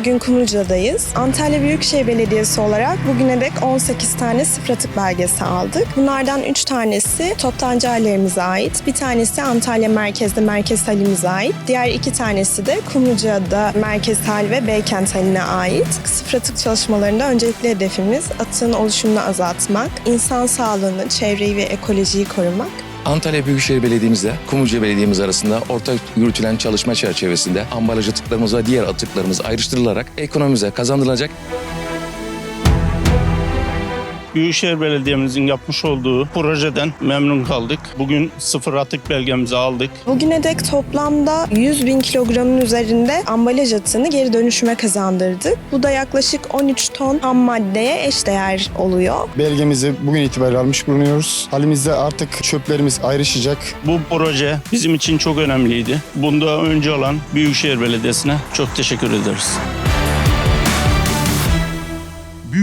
Bugün Kumluca'dayız. Antalya Büyükşehir Belediyesi olarak bugüne dek 18 tane sıfır atık belgesi aldık. Bunlardan 3 tanesi toptancı ailelerimize ait. Bir tanesi Antalya merkezde merkez halimize ait. Diğer iki tanesi de Kumluca'da merkez hal ve Beykent haline ait. Sıfır atık çalışmalarında öncelikli hedefimiz atığın oluşumunu azaltmak, insan sağlığını, çevreyi ve ekolojiyi korumak. Antalya Büyükşehir Belediye'mizle Kumluca Belediye'miz arasında ortak yürütülen çalışma çerçevesinde ambalaj atıklarımız ve diğer atıklarımız ayrıştırılarak ekonomimize kazandırılacak Büyükşehir Belediye'mizin yapmış olduğu projeden memnun kaldık. Bugün sıfır atık belgemizi aldık. Bugüne dek toplamda 100 bin kilogramın üzerinde ambalaj atığını geri dönüşüme kazandırdık. Bu da yaklaşık 13 ton ham maddeye eşdeğer oluyor. Belgemizi bugün itibariyle almış bulunuyoruz. Halimizde artık çöplerimiz ayrışacak. Bu proje bizim için çok önemliydi. Bunda önce olan Büyükşehir Belediyesi'ne çok teşekkür ederiz.